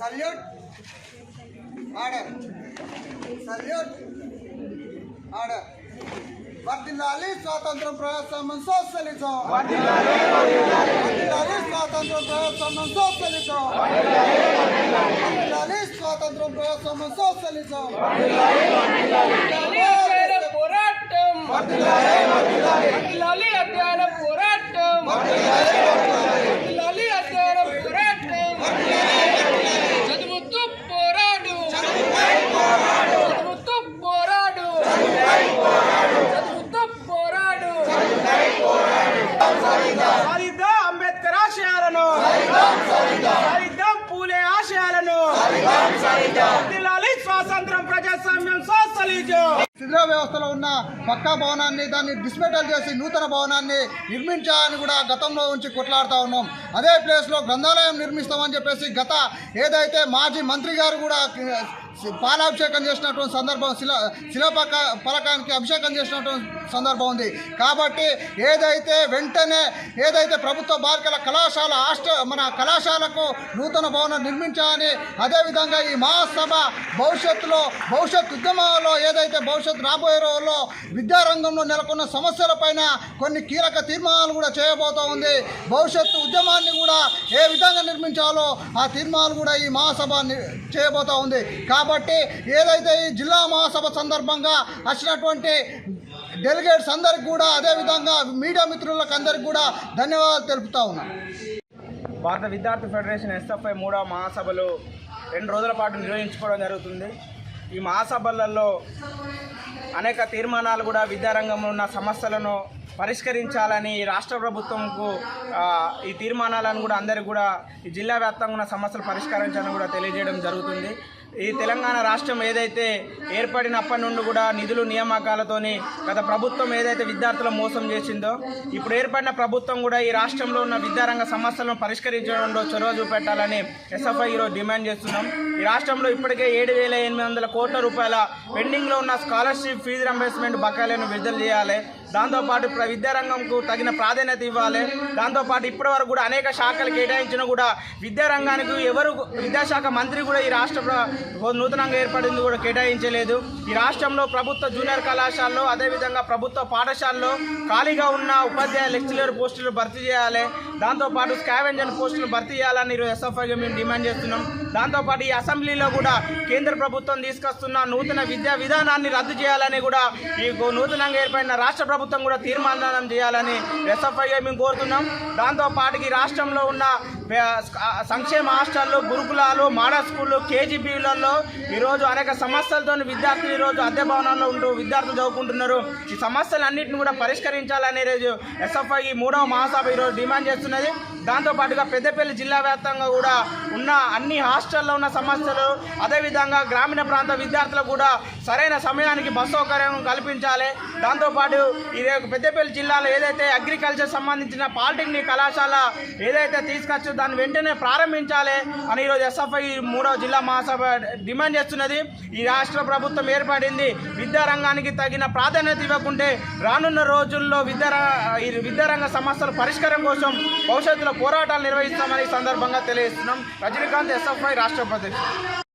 salute. Order. Salute. Order. వర్దిల్లాలి స్వాతంత్రం ప్రజాస్వామ్యం సోషలిజం. వర్దిల్లాలి స్వాతంత్రం ప్రజాస్వామ్యం సోషలిజం. వర్దిల్లాలి స్వాతంత్రం ప్రజాస్వామ్యం సోషలిజం. పోరాటం. వర్ధిల్లాలి. స్వాతంత్రం ప్రజాస్వామ్యం సోషలిజం శిథిల వ్యవస్థలో ఉన్న పక్కా భవనాన్ని దాన్ని డిస్మెటల్ చేసి నూతన భవనాన్ని నిర్మించాలని కూడా గతంలో ఉంచి కొట్లాడుతూ ఉన్నాం. అదే ప్లేస్లో గ్రంథాలయం నిర్మిస్తామని చెప్పేసి గత ఏదైతే మాజీ మంత్రి గారు కూడా పాలాభిషేకం చేసినటువంటి సందర్భం శిలా శిలాపక పలకానికి అభిషేకం చేసినటువంటి సందర్భం ఉంది. కాబట్టి ఏదైతే వెంటనే ఏదైతే ప్రభుత్వ బాలికల కళాశాల హాస్టల్ మన కళాశాలకు నూతన భవనం నిర్మించాలని అదేవిధంగా ఈ మహాసభ భవిష్యత్తులో భవిష్యత్ ఉద్యమాల్లో ఏదైతే భవిష్యత్తు రాబోయే రోజుల్లో విద్యారంగంలో నెలకొన్న సమస్యలపైన కొన్ని కీలక తీర్మానాలు కూడా చేయబోతూ ఉంది. భవిష్యత్తు ఉద్యమాన్ని కూడా ఏ విధంగా నిర్మించాలో ఆ తీర్మానాలు కూడా ఈ మహాసభ చేయబోతూ ఉంది. కాబట్టి కాబట్టి ఏదైతే ఈ జిల్లా మహాసభ సందర్భంగా వచ్చినటువంటి డెలిగేట్స్ అందరికి కూడా అదేవిధంగా మీడియా మిత్రులకు అందరికి కూడా ధన్యవాదాలు తెలుపుతా ఉన్నాను భారత విద్యార్థి ఫెడరేషన్ ఎస్ఎఫ్ఐ మూడవ మహాసభలు రెండు రోజుల పాటు నిర్వహించుకోవడం జరుగుతుంది. ఈ మహాసభలలో అనేక తీర్మానాలు కూడా విద్యారంగంలో ఉన్న సమస్యలను పరిష్కరించాలని ఈ రాష్ట్ర ప్రభుత్వంకు ఈ తీర్మానాలను కూడా అందరికీ కూడా ఈ జిల్లా వ్యాప్తంగా ఉన్న సమస్యలు పరిష్కరించాలని కూడా తెలియజేయడం జరుగుతుంది. ఈ తెలంగాణ రాష్ట్రం ఏదైతే ఏర్పడినప్పటి నుండి కూడా నిధులు నియామకాలతోని గత ప్రభుత్వం ఏదైతే విద్యార్థుల మోసం చేసిందో ఇప్పుడు ఏర్పడిన ప్రభుత్వం కూడా ఈ రాష్ట్రంలో ఉన్న విద్యారంగ సమస్యలను పరిష్కరించడంలో చొరవ చూపెట్టాలని ఎస్ఎఫ్ఐ ఈరోజు డిమాండ్ చేస్తున్నాం. ఈ రాష్ట్రంలో ఇప్పటికే ఏడు వేల ఎనిమిది వందల కోట్ల రూపాయల పెండింగ్లో ఉన్న స్కాలర్షిప్ ఫీజు రంబేస్మెంట్ బకాయిలను విడుదల చేయాలి. దాంతోపాటు ప్ర- విద్యారంగంకు తగిన ప్రాధాన్యత ఇవ్వాలి. దాంతోపాటు ఇప్పటి వరకు కూడా అనేక శాఖలు కేటాయించిన కూడా విద్యారంగానికి ఎవరు విద్యాశాఖ మంత్రి కూడా ఈ రాష్ట్ర నూతనంగా ఏర్పడింది కూడా కేటాయించలేదు. ఈ రాష్ట్రంలో ప్రభుత్వ జూనియర్ కళాశాలలో అదేవిధంగా ప్రభుత్వ పాఠశాలలో ఖాళీగా ఉన్న ఉపాధ్యాయ లెక్చరర్ పోస్టులు భర్తీ చేయాలి. దాంతోపాటు స్కావెంజర్ పోస్టులు భర్తీ చేయాలని ఎస్ఎఫ్ఐగా మేము డిమాండ్ చేస్తున్నాం. దాంతోపాటు ఈ అసెంబ్లీలో కూడా కేంద్ర ప్రభుత్వం తీసుకొస్తున్న నూతన విద్యా విధానాన్ని రద్దు చేయాలని కూడా ఈ నూతనంగా ఏర్పడిన రాష్ట్ర ప్రభుత్వం కూడా తీర్మానం చేయాలని ఎస్ఎఫ్ఐఏ మేము కోరుతున్నాం. దాంతో పాటుకి రాష్ట్రంలో ఉన్న సంక్షేమ హాస్టళ్ళు గురుకులాలు మాడల్ స్కూళ్ళు కేజీబీలలో ఈరోజు అనేక సమస్యలతో విద్యార్థులు ఈరోజు అద్దె భవనంలో ఉంటూ విద్యార్థులు చదువుకుంటున్నారు. ఈ సమస్యలన్నింటిని కూడా పరిష్కరించాలని రోజు ఎస్ఎఫ్ఐ మూడవ మహాసభ ఈరోజు డిమాండ్ చేస్తున్నది. దాంతోపాటుగా పెద్దపల్లి జిల్లా వ్యాప్తంగా కూడా ఉన్న అన్ని హాస్టల్లో ఉన్న సమస్యలు అదేవిధంగా గ్రామీణ ప్రాంత విద్యార్థులకు కూడా సరైన సమయానికి బస్సు సౌకర్యం కల్పించాలి. దాంతోపాటు ఇది పెద్దపల్లి జిల్లాలో ఏదైతే అగ్రికల్చర్ సంబంధించిన పాలిటెక్నిక్ కళాశాల ఏదైతే తీసుకొచ్చో దాన్ని వెంటనే ప్రారంభించాలి అని ఈరోజు ఎస్ఎఫ్ఐ మూడవ జిల్లా మహాసభ డిమాండ్ చేస్తున్నది. ఈ రాష్ట్ర ప్రభుత్వం ఏర్పడింది. విద్యారంగానికి తగిన ప్రాధాన్యత ఇవ్వకుంటే రానున్న రోజుల్లో విద్యా ఈ విద్యారంగ సమస్యల పరిష్కారం కోసం భవిష్యత్తులో పోరాటాలు నిర్వహిస్తామని ఈ సందర్భంగా తెలియజేస్తున్నాం. రజనీకాంత్ ఎస్ఎఫ్ఐ రాష్ట్ర అధ్యక్షుడు